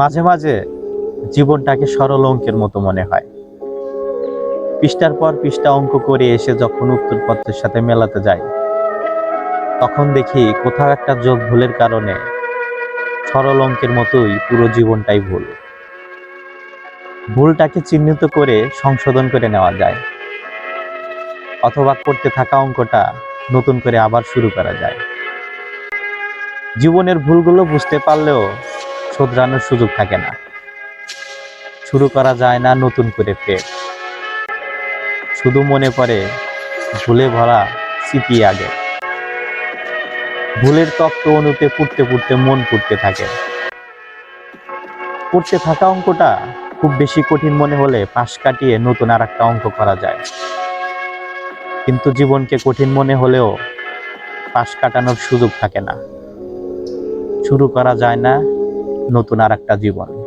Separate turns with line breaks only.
মাঝে মাঝে জীবনটাকে সরল অঙ্কের মতো মনে হয়। পৃষ্ঠার পর পৃষ্ঠা অঙ্ক করে এসে যখন উত্তরপত্রের সাথে মেলাতে যাই, তখন দেখি কোথাও একটা যোগ ভুলের কারণে সরল অঙ্কের মতোই পুরো জীবনটাই ভুল। ভুলটাকে চিহ্নিত করে সংশোধন করে নেওয়া যায়। অথবা করতে থাকা অঙ্কটা নতুন করে আবার শুরু করা যায়। জীবনের ভুলগুলো বুঝতে পারলেও শোধরানোর সুযোগ থাকে না। শুরু করা যায় না নতুন করে ফের। শুধু মনে পড়ে, ভুলে ভরা স্মৃতি আগে। ভুলের তপ্ত অনুতে পুড়তে পুড়তে মন পুড়তে থাকে। পড়তে থাকা অঙ্কটা খুব বেশি কঠিন মনে হলে পাশ কাটিয়ে নতুন আর একটা অঙ্ক করা যায়। কিন্তু জীবনকে কঠিন মনে হলেও পাশ কাটানোর সুযোগ থাকে না। শুরু করা যায় না নতুন আর একটা জীবন।